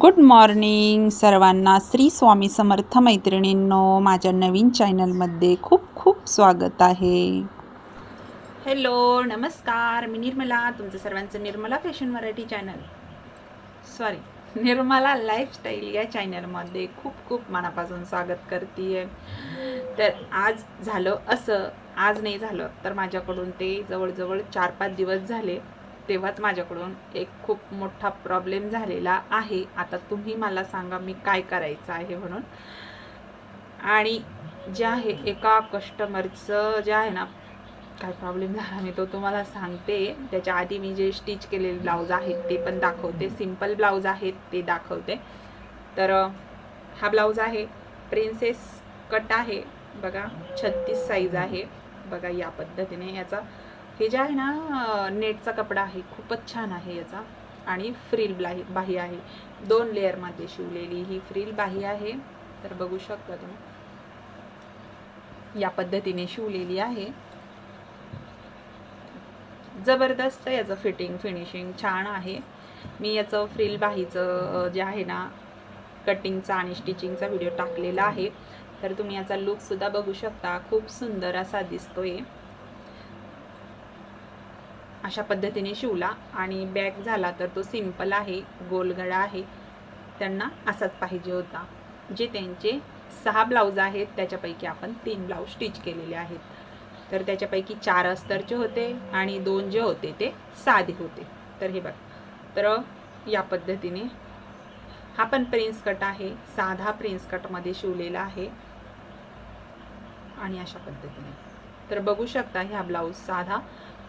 Good morning सर्वांना. श्री स्वामी समर्थ मैत्रिणींनो माझ्या नवीन चॅनलमध्ये खूप खूप स्वागत आहे. हॅलो नमस्कार. मी निर्मला तुमचं सर्वांचं Nirmala fashion Marathi channel. Sorry Nirmala lifestyle या चॅनलमध्ये खूप खूप मनापासून स्वागत करते तर आज झालं असं आज नाही झालं तर माझ्याकडून ते जवळजवळ चार पाच दिवस झाले. तेव्हाच माझ्याकडून एक खूप मोठा प्रॉब्लेम झालेला आहे. आता तुम्ही मला सांगा मी काय करायचं आहे म्हणून? आणि जे आहे एका कस्टमरचं जे आहे ना काय प्रॉब्लेम झाला मी तो तुम्हाला सांगते. त्याच्या आधी मी जे स्टिच केलेले ब्लाऊज आहेत ते पण दाखवते. सिंपल ब्लाऊज आहेत ते दाखवते. तर हा ब्लाऊज आहे प्रिन्सेस कट आहे. बघा छत्तीस साईज आहे. बघा या पद्धतीने याचा हे जे आहे ना नेटचा कपडा आहे खूपच छान आहे याचा. आणि फ्रील ब्लाही बाही आहे. दोन लेअरमध्ये शिवलेली ही फ्रील बाही आहे. तर बघू शकता तुम्ही. या पद्धतीने शिवलेली आहे. जबरदस्त याचं फिटिंग फिनिशिंग छान आहे. मी याचं फ्रील बाहीचं जे आहे ना कटिंगचा आणि स्टिचिंगचा व्हिडिओ टाकलेला आहे. तर तुम्ही याचा लुकसुद्धा बघू शकता. खूप सुंदर असा दिसतोय. अशा पद्धतीने शिवला आणि बॅग झाला तर तो सिंपल आहे गोलगडा आहे. त्यांना असाच पाहिजे होता जे त्यांचे सहा ब्लाऊज आहेत त्याच्यापैकी आपण तीन ब्लाऊज स्टिच केलेले आहेत. तर त्याच्यापैकी चार अस्तरचे होते आणि दोन जे होते ते साधे होते. तर हे बघ तर या पद्धतीने हा पण प्रिन्स कट आहे साधा प्रिन्स कटमध्ये शिवलेला आहे. आणि अशा पद्धतीने. तर बघू शकता ह्या ब्लाऊज साधा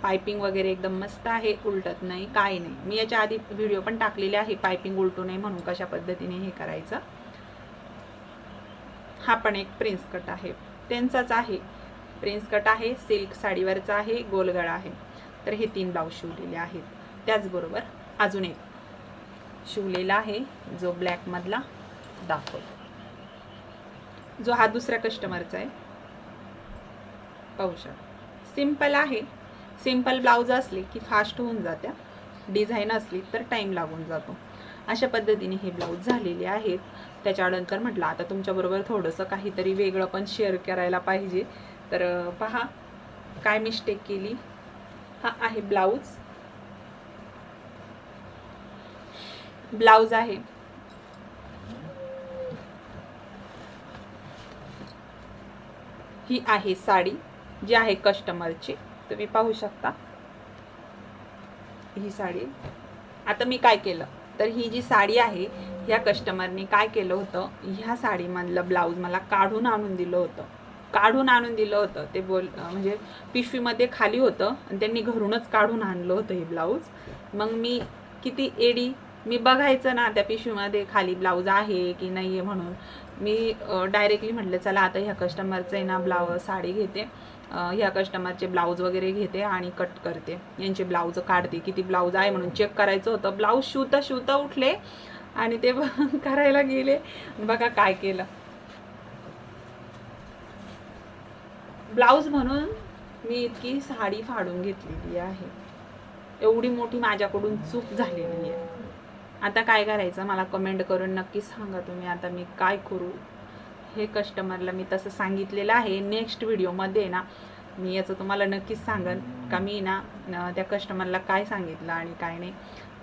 पायपिंग वगैरे एकदम मस्त आहे उलटत नाही काय नाही. मी याच्या आधी व्हिडिओ पण टाकलेले आहे पायपिंग उलटू नये म्हणून कशा पद्धतीने हे करायचं. हा पण एक प्रिन्स कट आहे. त्यांचाच आहे. प्रिन्स कट आहे सिल्क साडीवरचा आहे गोलगळा आहे. तर हे तीन ब्लाऊज शिवलेले आहेत. त्याचबरोबर अजून एक शिवलेला आहे जो ब्लॅकमधला दाखवतो. जो हा दुसऱ्या कस्टमरचा आहे. पाहू शकता. सिंपल आहे. सिंपल ब्लाऊज असले की फास्ट होऊन जात्या डिझाईन असली तर टाईम लागून जातो. अशा पद्धतीने हे ब्लाऊज झालेले आहेत. त्याच्यानंतर म्हटलं आता तुमच्याबरोबर थोडंसं काहीतरी वेगळं पण शेअर करायला पाहिजे. तर पहा काय मिस्टेक केली. हा आहे ब्लाऊज ब्लाऊज आहे. ही आहे साडी जी आहे कस्टमरची तुम्ही पाहू शकता. ही साडी. आता मी काय केलं? तर ही जी साडी आहे ह्या कस्टमरने काय केलं होतं? ह्या साडीमधलं ब्लाऊज मला काढून आणून दिलं होतं. काढून आणून दिलं होतं. ते बोल म्हणजे पिशवीमध्ये खाली होतं आणि त्यांनी घरूनच काढून आणलं होतं हे ब्लाऊज मग मी किती एडी? मी बघायचं ना त्या पिशवीमध्ये खाली ब्लाऊज आहे की नाही आहे म्हणून. मी डायरेक्टली म्हटलं चला आता ह्या कस्टमरचं आहे ना ब्लाऊज साडी घेते. ह्या कस्टमरचे ब्लाऊज वगैरे घेते आणि कट करते. यांचे ब्लाऊज काढते. किती ब्लाऊज आहे म्हणून चेक करायचं होतं. ब्लाऊज शिवता शिवता उठले आणि ते करायला गेले. बघा काय केलं. ब्लाऊज म्हणून मी इतकी साडी फाडून घेतलेली आहे. एवढी मोठी माझ्याकडून चूक झालेली आहे. आता काय करायचं? मला कमेंट करून नक्की सांगा तुम्ही. आता मी काय करू? हे कस्टमरला मी तसं सांगितलेलं आहे. नेक्स्ट व्हिडिओमध्ये ना मी याचं तुम्हाला नक्कीच सांगन का मी ना त्या कस्टमरला काय सांगितलं आणि काय नाही.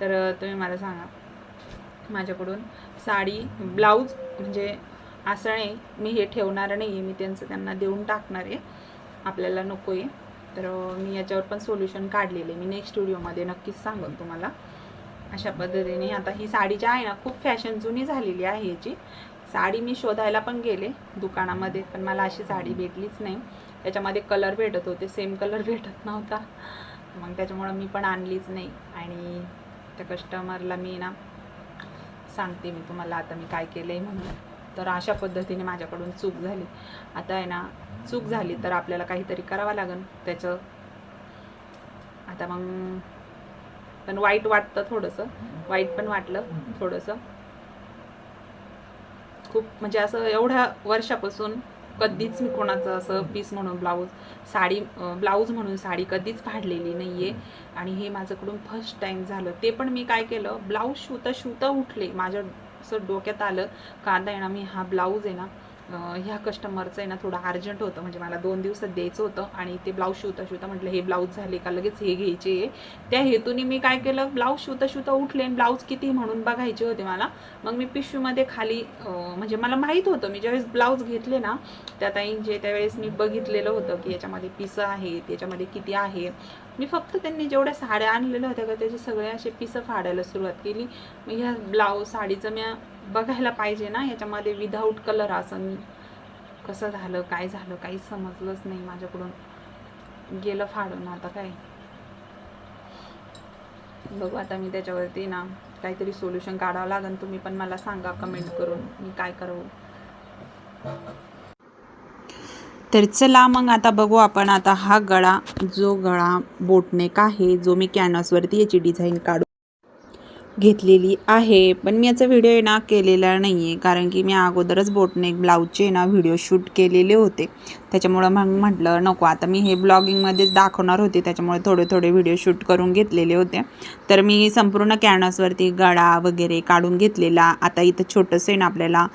तर तुम्ही मला सांगा. माझ्याकडून साडी ब्लाऊज म्हणजे असं नाही मी हे ठेवणार नाही आहे मी त्यांचं त्यांना देऊन टाकणार आहे. आपल्याला नको आहे. तर मी याच्यावर पण सोल्युशन काढलेले. मी नेक्स्ट व्हिडिओमध्ये नक्कीच सांगेन तुम्हाला. अशा पद्धतीने. आता ही साडी जी आहे ना खूप फॅशन जुनी झालेली आहे याची. साडी मी शोधायला पण गेले दुकानामध्ये पण मला अशी साडी भेटलीच नाही. त्याच्यामध्ये कलर भेटत होते सेम कलर भेटत नव्हता. मग त्याच्यामुळं मी पण आणलीच नाही. आणि त्या कस्टमरला मी ना सांगते मी तुम्हाला आता मी काय केलं आहे म्हणून. तर अशा पद्धतीने माझ्याकडून चूक झाली. आता आहे ना चूक झाली तर आपल्याला काहीतरी करावं लागेल त्याचं. आता मग पण वाईट वाटतं थोडंसं. वाईट पण वाटलं थोडंसं. खूप म्हणजे असं एवढ्या वर्षापासून कधीच मी कोणाचं असं पीस म्हणून ब्लाऊज साडी ब्लाऊज म्हणून साडी कधीच फाडलेली नाही आहे आणि हे माझ्याकडून फर्स्ट टाईम झालं. ते पण मी काय केलं ब्लाऊज शिवता शिवता उठले. माझ्या असं डोक्यात आलं कांदा येणार मी हा ब्लाऊज आहे ना ह्या कस्टमरचं आहे ना थोडं अर्जंट होतं. म्हणजे मला दोन दिवसात द्यायचं होतं आणि ते ब्लाऊज शिवता शिवता म्हटलं हे ब्लाऊज झाले का? लगेच हे घ्यायचे आहे. त्या हेतूने मी काय केलं ब्लाऊज शिवता शिवता उठले आणि ब्लाऊज किती म्हणून बघायचे होते मला. मग मी पिशवीमध्ये खाली म्हणजे मला माहीत होतं मी ज्यावेळेस ब्लाऊज घेतले ना त्या ताईंचे त्यावेळेस मी बघितलेलं होतं की याच्यामध्ये पिसं आहेत याच्यामध्ये किती आहे. मी फक्त त्यांनी जेवढ्या साड्या आणलेल्या होत्या का त्याचे सगळे असे पिसं फाडायला सुरुवात केली. मग ह्या ब्लाऊज साडीचं मी बघायला पाहिजे ना याच्यामध्ये विदाऊट कलर असं कसं झालं काय झालं काही समजलंच नाही माझ्याकडून. गेलं फाडून आता काय? बघू आता मी त्याच्यावरती ना काहीतरी सोल्युशन काढावं लागेल तुम्ही पण मला सांगा कमेंट करून मी काय करू तर चला मग आता बघू आपण आता हा गळा जो गळा बोटनेक आहे जो मी कॅनव्हासवरती याची डिझाईन काढू. घेतलेली आहे. पण मी याचा व्हिडिओ ना केलेला नाही आहे कारण की मी अगोदरच बोटनेक ब्लाऊजचे ना व्हिडिओ शूट केलेले होते. त्याच्यामुळं मग म्हटलं नको आता मी हे ब्लॉगिंगमध्येच दाखवणार होते. त्याच्यामुळे थोडे थोडे व्हिडिओ शूट करून घेतलेले होते. तर मी संपूर्ण कॅनव्हासवरती गळा वगैरे काढून घेतलेला. आता इथं छोटंसं आहे ना आपल्याला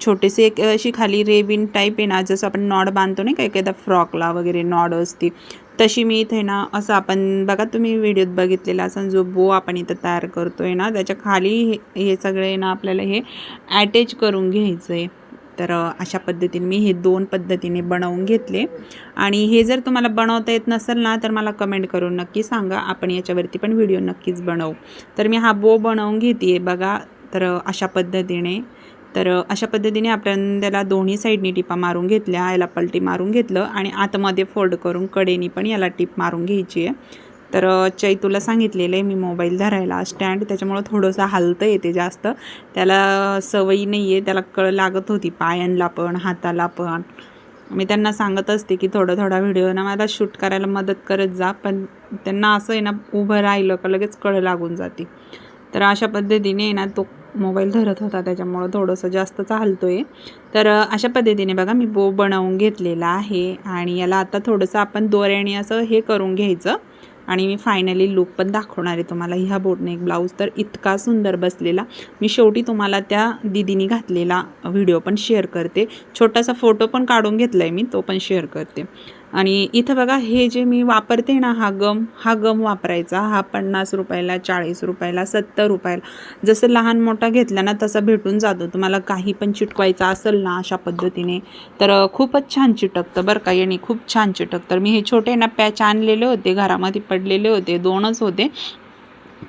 छोटेसे एक अशी खाली रेबिन टाईप आहे ना जसं आपण नॉड बांधतो नाही का एखाद्या फ्रॉकला वगैरे नॉड असते तशी मी इथे ना असं आपण बघा तुम्ही व्हिडिओत बघितलेला असं जो बो आपण इथं तयार करतो आहे ना त्याच्याखाली हे हे सगळे ना आपल्याला हे ॲटॅच करून घ्यायचं आहे तर अशा पद्धतीने मी हे दोन पद्धतीने बनवून घेतले. आणि हे जर तुम्हाला बनवता येत नसेल ना तर मला कमेंट करून नक्की सांगा. आपण याच्यावरती पण व्हिडिओ नक्कीच बनवू. तर मी हा बो बनवून घेते बघा. तर अशा पद्धतीने तर अशा पद्धतीने आपण त्याला दोन्ही साईडनी टिपा मारून घेतल्या याला पलटी मारून घेतलं आणि आतमध्ये फोल्ड करून कडेनी पण याला टिप मारून घ्यायची आहे. तर चैतूला सांगितलेलं आहे मी मोबाईल धरायला स्टँड. त्याच्यामुळं थोडंसं हलतं येते जास्त. त्याला सवयी नाही आहे त्याला कळ लागत होती पायांना पण हाताला पण. मी त्यांना सांगत असते की थोडा थोडा व्हिडिओ ना मला शूट करायला मदत करत जा पण त्यांना असं आहे ना उभं राहिलं का लगेच कळ लागून जाते. तर अशा पद्धतीने ना तो मोबाईल धरत होता त्याच्यामुळं थोडंसं जास्त चालतो आहे तर अशा पद्धतीने बघा मी बो बनवून घेतलेला आहे आणि याला आता थोडंसं आपण दोऱ्याने असं हे करून घ्यायचं आणि मी फायनली लुक पण दाखवणार आहे तुम्हाला. ह्या बोटने एक ब्लाऊज तर इतका सुंदर बसलेला. मी शेवटी तुम्हाला त्या दिदीनी घातलेला व्हिडिओ पण शेअर करते. छोटासा फोटो पण काढून घेतला आहे मी तो पण शेअर करते. आणि इथं बघा हे जे मी वापरते ना हा गम हा गम वापरायचा. हा पन्नास रुपयाला चाळीस रुपयाला सत्तर रुपयाला. जसं लहान मोठा घेतला ना तसा भेटून जातो. तुम्हाला काही पण चिटकवायचं असेल ना अशा पद्धतीने तर खूपच छान चिटकतं बरं का याने खूप छान चिटकतं. तर मी हे छोटे ना पॅच आणलेले होते घरामध्ये पडलेले होते दोनच होते.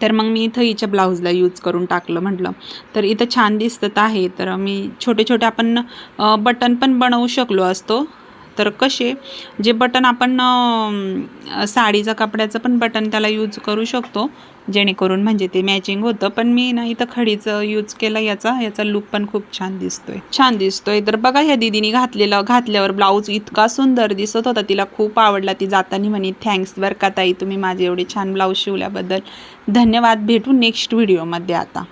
तर मग मी इथं हिच्या ब्लाऊजला यूज करून टाकलं म्हटलं. तर इथं छान दिसत आहे. तर मी छोटे छोटे आपण बटन पण बनवू शकलो असतो. तर कसे? जे बटन आपण साडीचा कपड्याचं पण बटन त्याला यूज करू शकतो जेणेकरून म्हणजे ते मॅचिंग होतं. पण मी ना इथं खडीचं यूज केलं याचा याचा लुक पण खूप छान दिसतोय. छान दिसतोय. तर बघा ह्या दिदीने घातलेलं घातल्यावर ब्लाऊज इतका सुंदर दिसत होता. तिला खूप आवडला. ती जाताना म्हणे थँक्स बरं का ताई तुम्ही माझे एवढे छान ब्लाऊज शिवल्याबद्दल. धन्यवाद. भेटू नेक्स्ट व्हिडिओमध्ये आता.